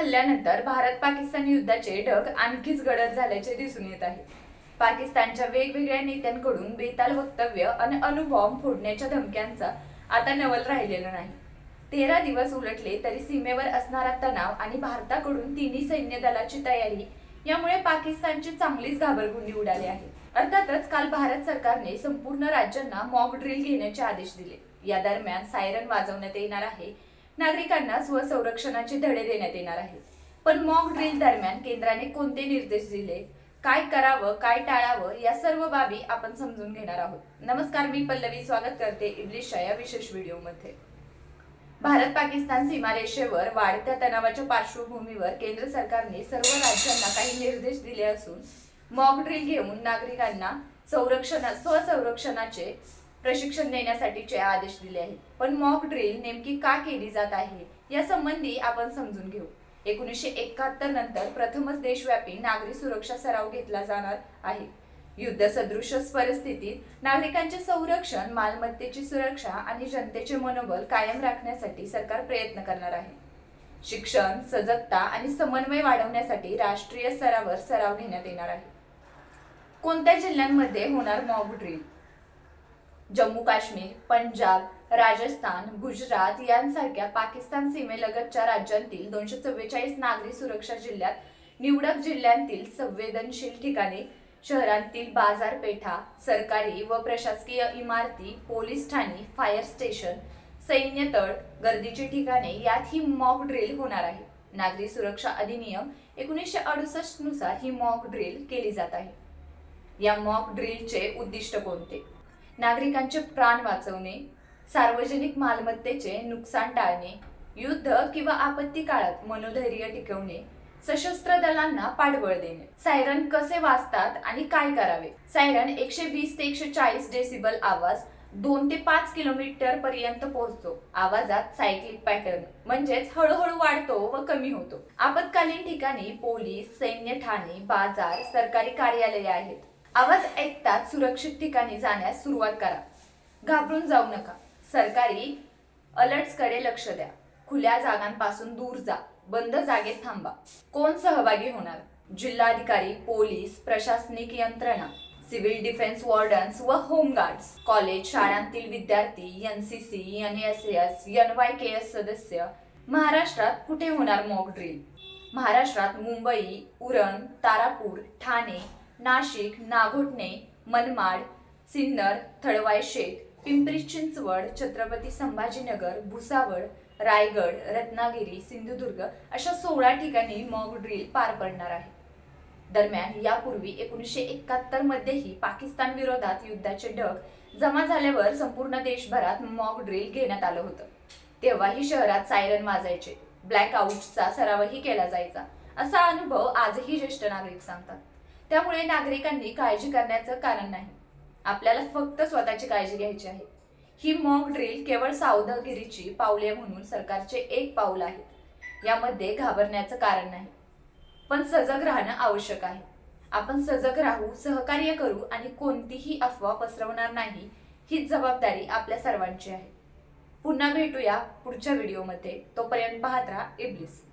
हल्ल्यानंतर भारत पाकिस्तान युद्धाचे ढग आणखीच गडद झाल्याचे दिसून येत आहे. पाकिस्तानच्या वेगवेगळ्या नेत्यांकडून बेताल वक्तव्य आणि अणुबॉम्ब फोडण्याच्या धमक्यांचा आता नवल राहिलेला नाही. तेरा दिवस उलटले तरी सीमेवर असणारा तणाव आणि भारताकडून तिन्ही सैन्य दलाची तयारी यामुळे पाकिस्तानची चांगलीच घाबरगुंडी उडाली आहे. अर्थातच काल भारत सरकारने संपूर्ण राज्यांना मॉक ड्रिल घेण्याचे आदेश दिले. या दरम्यान सायरन वाजवण्यात येणार आहे. नागरिकांना स्वसंरक्षणाचे धडे देण्यात येणार आहेत. पण मॉक ड्रिल दरम्यान केंद्राने कोणते निर्देश दिले? काय करावं काय टाळावं या सर्व बाबी आपण समजून घेणार आहोत. नमस्कार मी पल्लवी. स्वागत करते इब्लिशच्या या विशेष व्हिडिओमध्ये. भारत पाकिस्तान सीमारेषेवर वाढत्या तणावाच्या पार्श्वभूमीवर केंद्र सरकारने सर्व राज्यांना काही निर्देश दिले असून मॉक ड्रिल घेऊन नागरिकांना संरक्षण स्वसंरक्षणाचे प्रशिक्षण देण्यासाठीचे आदेश दिले आहेत. पण मॉक ड्रिल नेमकी का केली जात आहे? या संबंधी आपण समजून घेऊ. एकोणीसशे एकाहत्तर नंतर प्रथमच देशव्यापी नागरी सुरक्षा सराव घेतला जाणार आहे. युद्ध सदृश परिस्थितीत नागरिकांचे संरक्षण मालमत्तेची सुरक्षा आणि जनतेचे मनोबल कायम राखण्यासाठी सरकार प्रयत्न करणार आहे. शिक्षण सजगता आणि समन्वय वाढवण्यासाठी राष्ट्रीय स्तरावर सराव घेण्यात येणार आहे. कोणत्या जिल्ह्यांमध्ये होणार मॉक ड्रिल जम्मू काश्मीर पंजाब राजस्थान गुजरात यांसारख्या पाकिस्तान सीमेलगतच्या राज्यांतील दोनशे चव्वेचाळीस नागरी सुरक्षा जिल्ह्यात निवडक जिल्ह्यांतील संवेदनशील ठिकाणे शहरांतील बाजारपेठा सरकारी व प्रशासकीय इमारती पोलीस ठाणी फायर स्टेशन सैन्य तळ गर्दीची ठिकाणे यात ही मॉक ड्रिल होणार आहे. नागरी सुरक्षा अधिनियम एकोणीसशे अडुसष्टनुसार ही मॉक ड्रिल केली जात आहे. या मॉक ड्रिलचे उद्दिष्ट कोणते? नागरिकांचे प्राण वाचवणे सार्वजनिक मालमत्तेचे नुकसान टाळणे युद्ध किंवा आपत्ती काळात मनोधैर्य टिकवणे सशस्त्र दलांना पाठबळ देणे. सायरन कसे वाजतात आणि काय करावे? सायरन एकशे वीस ते एकशे चाळीस डेसिबल आवाज दोन ते पाच किलोमीटर पर्यंत पोहोचतो. आवाजात सायक्लिक पॅटर्न म्हणजेच हळूहळू वाढतो व कमी होतो. आपत्कालीन ठिकाणी पोलीस सैन्य ठाणे बाजार सरकारी कार्यालये आहेत. आवाज ऐकताच सुरक्षित ठिकाणी जाण्यास सुरुवात करा. घाबरून जाऊ नका. सरकारी अलर्ट्सकडे लक्ष द्या. खुल्या जागांपासून दूर जा. बंद जागेत थांबा. कोण सहभागी होणार? जिल्हाधिकारी पोलीस प्रशासनिक यंत्रणा सिव्हिल डिफेन्स वॉर्डन्स व होमगार्ड्स कॉलेज शाळांतील विद्यार्थी NCC C N Y K S सदस्य महाराष्ट्रात कुठे होणार मॉक ड्रिल महाराष्ट्रात मुंबई उरण तारापूर ठाणे नाशिक नागोठणे मनमाड सिन्नर थळवाय शेत पिंपरी चिंचवड छत्रपती संभाजीनगर भुसावळ रायगड रत्नागिरी सिंधुदुर्ग अशा सोळा ठिकाणी मॉक ड्रिल पार पडणार आहे. दरम्यान यापूर्वी एकोणीसशे एकाहत्तर मध्येही पाकिस्तान विरोधात युद्धाचे ढग जमा झाल्यावर संपूर्ण देशभरात मॉक ड्रिल घेण्यात आलं होतं. तेव्हाही शहरात सायरन वाजायचे. ब्लॅक आउटचा सरावही केला जायचा. असा अनुभव आजही ज्येष्ठ नागरिक सांगतात. त्यामुळे नागरिकांनी काळजी करण्याचं कारण नाही. आपल्याला फक्त स्वतःची काळजी घ्यायची आहे. ही मॉक ड्रिल केवळ सावधगिरीची पावले म्हणून सरकारचे एक पाऊल आहे. यामध्ये घाबरण्याचं कारण नाही. पण सजग राहणं आवश्यक आहे. आपण सजग राहू सहकार्य करू आणि कोणतीही अफवा पसरवणार नाही हीच जबाबदारी आपल्या सर्वांची आहे. पुन्हा भेटूया पुढच्या व्हिडिओमध्ये. तोपर्यंत पाहत राहा इब्लिस.